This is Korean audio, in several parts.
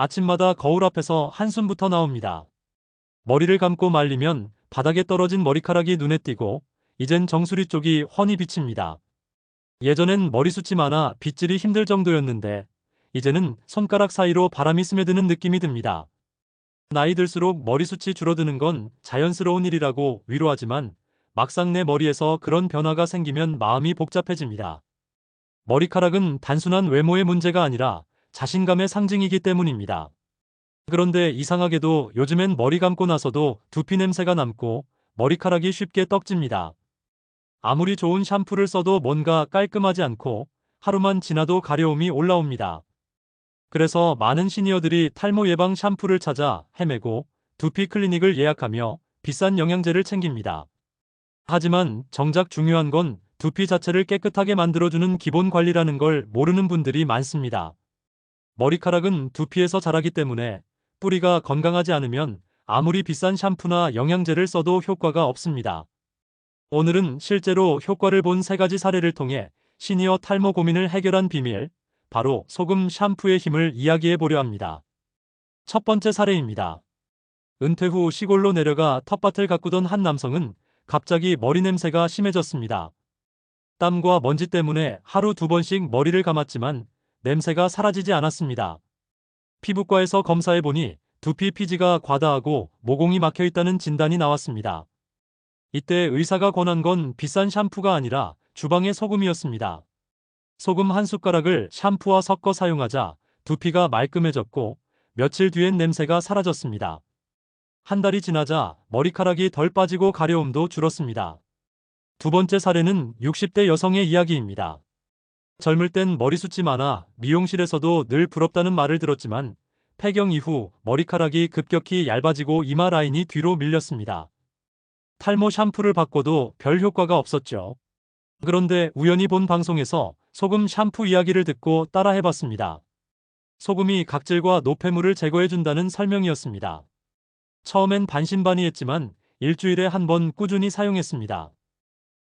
아침마다 거울 앞에서 한숨부터 나옵니다. 머리를 감고 말리면 바닥에 떨어진 머리카락이 눈에 띄고 이젠 정수리 쪽이 훤히 비칩니다. 예전엔 머리숱이 많아 빗질이 힘들 정도였는데 이제는 손가락 사이로 바람이 스며드는 느낌이 듭니다. 나이 들수록 머리숱이 줄어드는 건 자연스러운 일이라고 위로하지만 막상 내 머리에서 그런 변화가 생기면 마음이 복잡해집니다. 머리카락은 단순한 외모의 문제가 아니라 자신감의 상징이기 때문입니다. 그런데 이상하게도 요즘엔 머리 감고 나서도 두피 냄새가 남고 머리카락이 쉽게 떡집니다. 아무리 좋은 샴푸를 써도 뭔가 깔끔하지 않고 하루만 지나도 가려움이 올라옵니다. 그래서 많은 시니어들이 탈모 예방 샴푸를 찾아 헤매고 두피 클리닉을 예약하며 비싼 영양제를 챙깁니다. 하지만 정작 중요한 건 두피 자체를 깨끗하게 만들어주는 기본 관리라는 걸 모르는 분들이 많습니다. 머리카락은 두피에서 자라기 때문에 뿌리가 건강하지 않으면 아무리 비싼 샴푸나 영양제를 써도 효과가 없습니다. 오늘은 실제로 효과를 본 세 가지 사례를 통해 시니어 탈모 고민을 해결한 비밀, 바로 소금 샴푸의 힘을 이야기해 보려 합니다. 첫 번째 사례입니다. 은퇴 후 시골로 내려가 텃밭을 가꾸던 한 남성은 갑자기 머리 냄새가 심해졌습니다. 땀과 먼지 때문에 하루 두 번씩 머리를 감았지만 냄새가 사라지지 않았습니다. 피부과에서 검사해 보니 두피 피지가 과다하고 모공이 막혀 있다는 진단이 나왔습니다. 이때 의사가 권한 건 비싼 샴푸가 아니라 주방의 소금이었습니다. 소금 한 숟가락을 샴푸와 섞어 사용하자 두피가 말끔해졌고 며칠 뒤엔 냄새가 사라졌습니다. 한 달이 지나자 머리카락이 덜 빠지고 가려움도 줄었습니다. 두 번째 사례는 60대 여성의 이야기입니다. 젊을 땐 머리숱이 많아 미용실에서도 늘 부럽다는 말을 들었지만 폐경 이후 머리카락이 급격히 얇아지고 이마 라인이 뒤로 밀렸습니다. 탈모 샴푸를 바꿔도 별 효과가 없었죠. 그런데 우연히 본 방송에서 소금 샴푸 이야기를 듣고 따라 해봤습니다. 소금이 각질과 노폐물을 제거해준다는 설명이었습니다. 처음엔 반신반의했지만 일주일에 한 번 꾸준히 사용했습니다.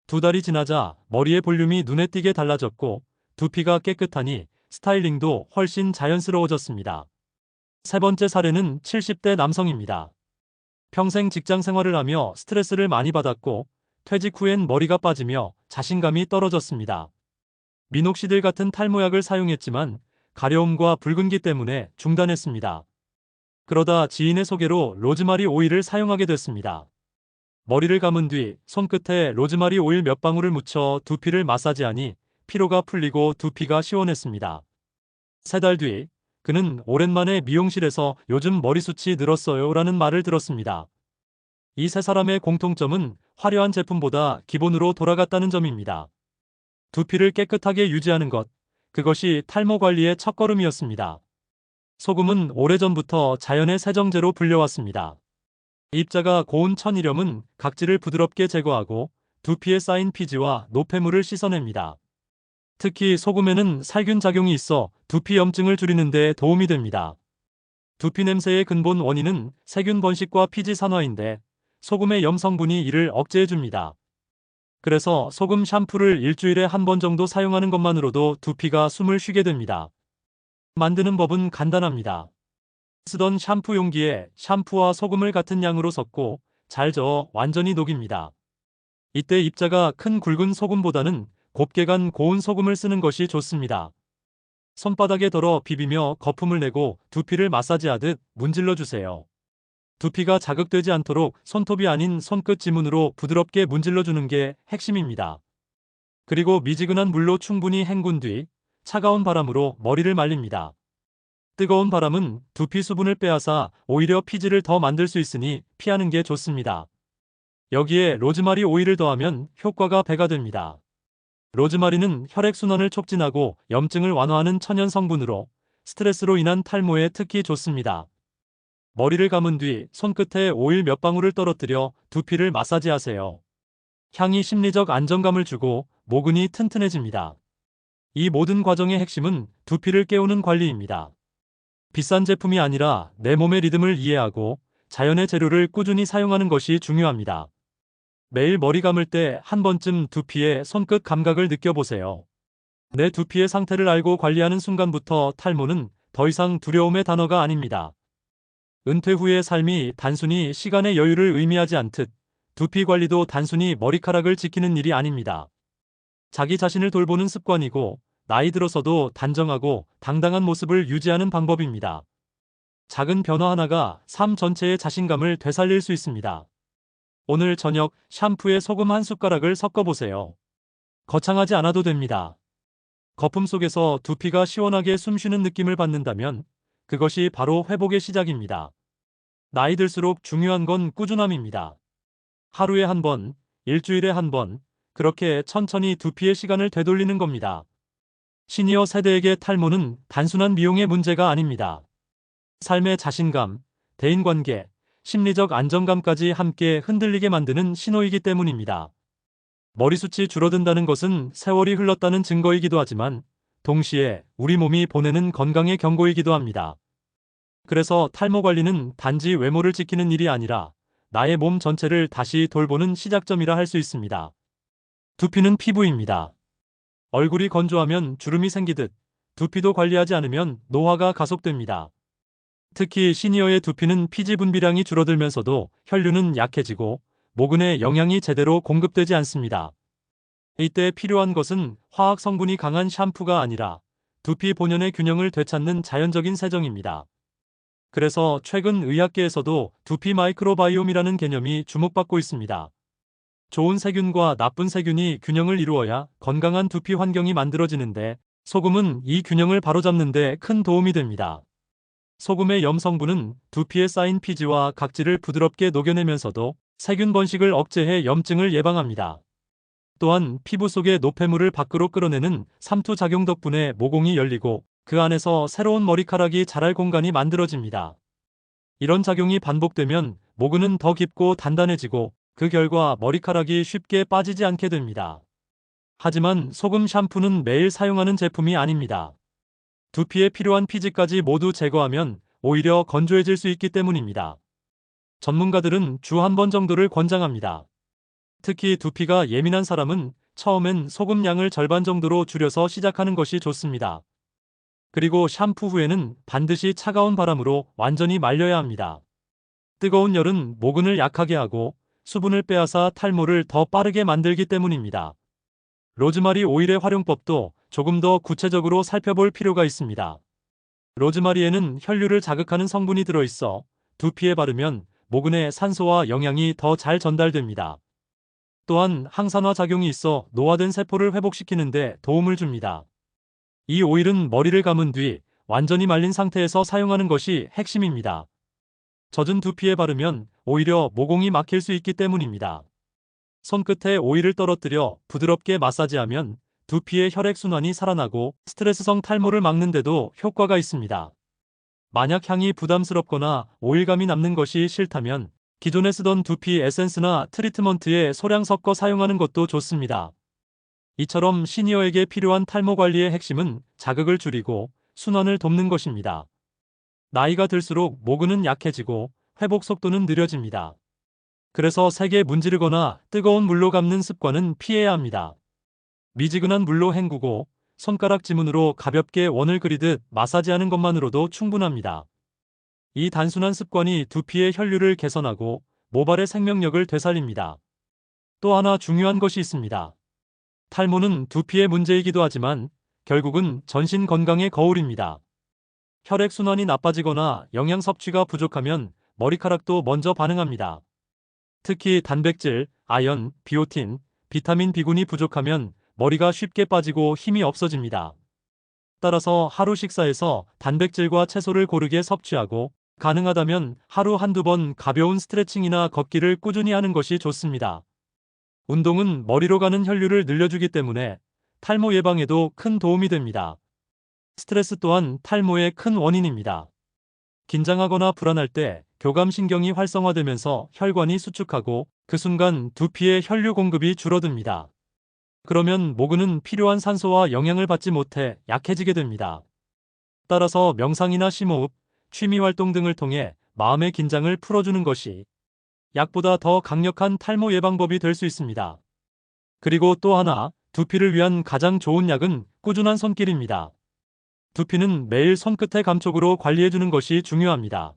두 달이 지나자 머리의 볼륨이 눈에 띄게 달라졌고 두피가 깨끗하니 스타일링도 훨씬 자연스러워졌습니다. 세 번째 사례는 70대 남성입니다. 평생 직장 생활을 하며 스트레스를 많이 받았고 퇴직 후엔 머리가 빠지며 자신감이 떨어졌습니다. 미녹시딜 같은 탈모약을 사용했지만 가려움과 붉은기 때문에 중단했습니다. 그러다 지인의 소개로 로즈마리 오일을 사용하게 됐습니다. 머리를 감은 뒤 손끝에 로즈마리 오일 몇 방울을 묻혀 두피를 마사지하니 피로가 풀리고 두피가 시원했습니다. 세 달 뒤 그는 오랜만에 미용실에서 요즘 머리숱이 늘었어요 라는 말을 들었습니다. 이 세 사람의 공통점은 화려한 제품보다 기본으로 돌아갔다는 점입니다. 두피를 깨끗하게 유지하는 것, 그것이 탈모 관리의 첫걸음이었습니다. 소금은 오래전부터 자연의 세정제로 불려왔습니다. 입자가 고운 천일염은 각질을 부드럽게 제거하고 두피에 쌓인 피지와 노폐물을 씻어냅니다. 특히 소금에는 살균 작용이 있어 두피 염증을 줄이는 데 도움이 됩니다. 두피 냄새의 근본 원인은 세균 번식과 피지 산화인데 소금의 염 성분이 이를 억제해 줍니다. 그래서 소금 샴푸를 일주일에 한 번 정도 사용하는 것만으로도 두피가 숨을 쉬게 됩니다. 만드는 법은 간단합니다. 쓰던 샴푸 용기에 샴푸와 소금을 같은 양으로 섞고 잘 저어 완전히 녹입니다. 이때 입자가 큰 굵은 소금보다는 곱게 간 고운 소금을 쓰는 것이 좋습니다. 손바닥에 덜어 비비며 거품을 내고 두피를 마사지하듯 문질러 주세요. 두피가 자극되지 않도록 손톱이 아닌 손끝 지문으로 부드럽게 문질러 주는 게 핵심입니다. 그리고 미지근한 물로 충분히 헹군 뒤 차가운 바람으로 머리를 말립니다. 뜨거운 바람은 두피 수분을 빼앗아 오히려 피지를 더 만들 수 있으니 피하는 게 좋습니다. 여기에 로즈마리 오일을 더하면 효과가 배가 됩니다. 로즈마리는 혈액순환을 촉진하고 염증을 완화하는 천연 성분으로 스트레스로 인한 탈모에 특히 좋습니다. 머리를 감은 뒤 손끝에 오일 몇 방울을 떨어뜨려 두피를 마사지하세요. 향이 심리적 안정감을 주고 모근이 튼튼해집니다. 이 모든 과정의 핵심은 두피를 깨우는 관리입니다. 비싼 제품이 아니라 내 몸의 리듬을 이해하고 자연의 재료를 꾸준히 사용하는 것이 중요합니다. 매일 머리 감을 때 한 번쯤 두피의 손끝 감각을 느껴보세요. 내 두피의 상태를 알고 관리하는 순간부터 탈모는 더 이상 두려움의 단어가 아닙니다. 은퇴 후의 삶이 단순히 시간의 여유를 의미하지 않듯 두피 관리도 단순히 머리카락을 지키는 일이 아닙니다. 자기 자신을 돌보는 습관이고 나이 들어서도 단정하고 당당한 모습을 유지하는 방법입니다. 작은 변화 하나가 삶 전체의 자신감을 되살릴 수 있습니다. 오늘 저녁 샴푸에 소금 한 숟가락을 섞어보세요. 거창하지 않아도 됩니다. 거품 속에서 두피가 시원하게 숨쉬는 느낌을 받는다면 그것이 바로 회복의 시작입니다. 나이 들수록 중요한 건 꾸준함입니다. 하루에 한 번, 일주일에 한 번, 그렇게 천천히 두피의 시간을 되돌리는 겁니다. 시니어 세대에게 탈모는 단순한 미용의 문제가 아닙니다. 삶의 자신감, 대인관계, 심리적 안정감까지 함께 흔들리게 만드는 신호이기 때문입니다. 머리숱이 줄어든다는 것은 세월이 흘렀다는 증거이기도 하지만 동시에 우리 몸이 보내는 건강의 경고이기도 합니다. 그래서 탈모 관리는 단지 외모를 지키는 일이 아니라 나의 몸 전체를 다시 돌보는 시작점이라 할 수 있습니다. 두피는 피부입니다. 얼굴이 건조하면 주름이 생기듯 두피도 관리하지 않으면 노화가 가속됩니다. 특히 시니어의 두피는 피지 분비량이 줄어들면서도 혈류는 약해지고 모근에 영양이 제대로 공급되지 않습니다. 이때 필요한 것은 화학 성분이 강한 샴푸가 아니라 두피 본연의 균형을 되찾는 자연적인 세정입니다. 그래서 최근 의학계에서도 두피 마이크로바이옴이라는 개념이 주목받고 있습니다. 좋은 세균과 나쁜 세균이 균형을 이루어야 건강한 두피 환경이 만들어지는데 소금은 이 균형을 바로잡는 데 큰 도움이 됩니다. 소금의 염 성분은 두피에 쌓인 피지와 각질을 부드럽게 녹여내면서도 세균 번식을 억제해 염증을 예방합니다. 또한 피부 속의 노폐물을 밖으로 끌어내는 삼투 작용 덕분에 모공이 열리고 그 안에서 새로운 머리카락이 자랄 공간이 만들어집니다. 이런 작용이 반복되면 모근은 더 깊고 단단해지고 그 결과 머리카락이 쉽게 빠지지 않게 됩니다. 하지만 소금 샴푸는 매일 사용하는 제품이 아닙니다. 두피에 필요한 피지까지 모두 제거하면 오히려 건조해질 수 있기 때문입니다. 전문가들은 주 한 번 정도를 권장합니다. 특히 두피가 예민한 사람은 처음엔 소금 양을 절반 정도로 줄여서 시작하는 것이 좋습니다. 그리고 샴푸 후에는 반드시 차가운 바람으로 완전히 말려야 합니다. 뜨거운 열은 모근을 약하게 하고 수분을 빼앗아 탈모를 더 빠르게 만들기 때문입니다. 로즈마리 오일의 활용법도 조금 더 구체적으로 살펴볼 필요가 있습니다. 로즈마리에는 혈류를 자극하는 성분이 들어있어 두피에 바르면 모근에 산소와 영양이 더 잘 전달됩니다. 또한 항산화 작용이 있어 노화된 세포를 회복시키는데 도움을 줍니다. 이 오일은 머리를 감은 뒤 완전히 말린 상태에서 사용하는 것이 핵심입니다. 젖은 두피에 바르면 오히려 모공이 막힐 수 있기 때문입니다. 손끝에 오일을 떨어뜨려 부드럽게 마사지하면 두피의 혈액순환이 살아나고 스트레스성 탈모를 막는데도 효과가 있습니다. 만약 향이 부담스럽거나 오일감이 남는 것이 싫다면 기존에 쓰던 두피 에센스나 트리트먼트에 소량 섞어 사용하는 것도 좋습니다. 이처럼 시니어에게 필요한 탈모 관리의 핵심은 자극을 줄이고 순환을 돕는 것입니다. 나이가 들수록 모근은 약해지고 회복 속도는 느려집니다. 그래서 세게 문지르거나 뜨거운 물로 감는 습관은 피해야 합니다. 미지근한 물로 헹구고 손가락 지문으로 가볍게 원을 그리듯 마사지하는 것만으로도 충분합니다. 이 단순한 습관이 두피의 혈류를 개선하고 모발의 생명력을 되살립니다. 또 하나 중요한 것이 있습니다. 탈모는 두피의 문제이기도 하지만 결국은 전신 건강의 거울입니다. 혈액순환이 나빠지거나 영양 섭취가 부족하면 머리카락도 먼저 반응합니다. 특히 단백질, 아연, 비오틴, 비타민 B군이 부족하면 머리가 쉽게 빠지고 힘이 없어집니다. 따라서 하루 식사에서 단백질과 채소를 고르게 섭취하고 가능하다면 하루 한두 번 가벼운 스트레칭이나 걷기를 꾸준히 하는 것이 좋습니다. 운동은 머리로 가는 혈류를 늘려주기 때문에 탈모 예방에도 큰 도움이 됩니다. 스트레스 또한 탈모의 큰 원인입니다. 긴장하거나 불안할 때 교감신경이 활성화되면서 혈관이 수축하고 그 순간 두피의 혈류 공급이 줄어듭니다. 그러면 모근은 필요한 산소와 영양을 받지 못해 약해지게 됩니다. 따라서 명상이나 심호흡, 취미활동 등을 통해 마음의 긴장을 풀어주는 것이 약보다 더 강력한 탈모 예방법이 될 수 있습니다. 그리고 또 하나, 두피를 위한 가장 좋은 약은 꾸준한 손길입니다. 두피는 매일 손끝의 감촉으로 관리해주는 것이 중요합니다.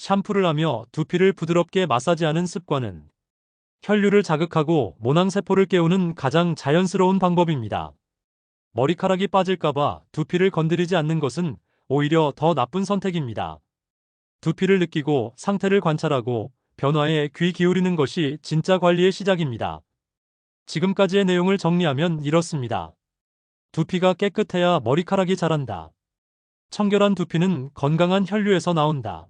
샴푸를 하며 두피를 부드럽게 마사지하는 습관은 혈류를 자극하고 모낭세포를 깨우는 가장 자연스러운 방법입니다. 머리카락이 빠질까봐 두피를 건드리지 않는 것은 오히려 더 나쁜 선택입니다. 두피를 느끼고 상태를 관찰하고 변화에 귀 기울이는 것이 진짜 관리의 시작입니다. 지금까지의 내용을 정리하면 이렇습니다. 두피가 깨끗해야 머리카락이 자란다. 청결한 두피는 건강한 혈류에서 나온다.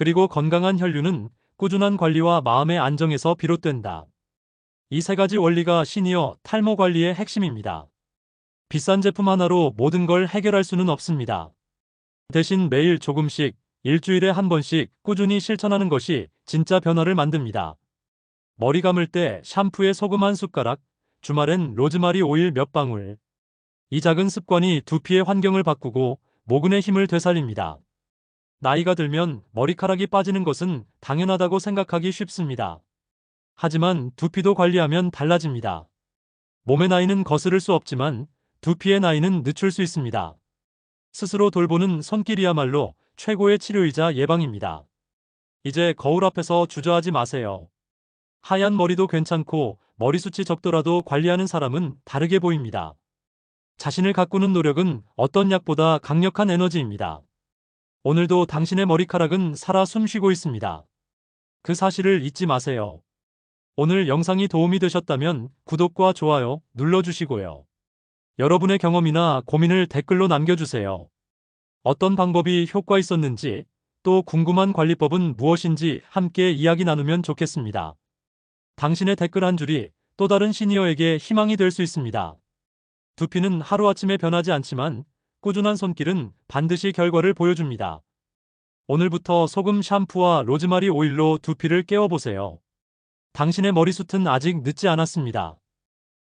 그리고 건강한 혈류는 꾸준한 관리와 마음의 안정에서 비롯된다. 이 세 가지 원리가 시니어 탈모 관리의 핵심입니다. 비싼 제품 하나로 모든 걸 해결할 수는 없습니다. 대신 매일 조금씩 일주일에 한 번씩 꾸준히 실천하는 것이 진짜 변화를 만듭니다. 머리 감을 때 샴푸에 소금 한 숟가락, 주말엔 로즈마리 오일 몇 방울. 이 작은 습관이 두피의 환경을 바꾸고 모근의 힘을 되살립니다. 나이가 들면 머리카락이 빠지는 것은 당연하다고 생각하기 쉽습니다. 하지만 두피도 관리하면 달라집니다. 몸의 나이는 거스를 수 없지만 두피의 나이는 늦출 수 있습니다. 스스로 돌보는 손길이야말로 최고의 치료이자 예방입니다. 이제 거울 앞에서 주저하지 마세요. 하얀 머리도 괜찮고 머리숱이 적더라도 관리하는 사람은 다르게 보입니다. 자신을 가꾸는 노력은 어떤 약보다 강력한 에너지입니다. 오늘도 당신의 머리카락은 살아 숨쉬고 있습니다. 그 사실을 잊지 마세요. 오늘 영상이 도움이 되셨다면 구독과 좋아요 눌러주시고요. 여러분의 경험이나 고민을 댓글로 남겨주세요. 어떤 방법이 효과 있었는지 또 궁금한 관리법은 무엇인지 함께 이야기 나누면 좋겠습니다. 당신의 댓글 한 줄이 또 다른 시니어에게 희망이 될 수 있습니다. 두피는 하루아침에 변하지 않지만 꾸준한 손길은 반드시 결과를 보여줍니다. 오늘부터 소금 샴푸와 로즈마리 오일로 두피를 깨워보세요. 당신의 머리숱은 아직 늦지 않았습니다.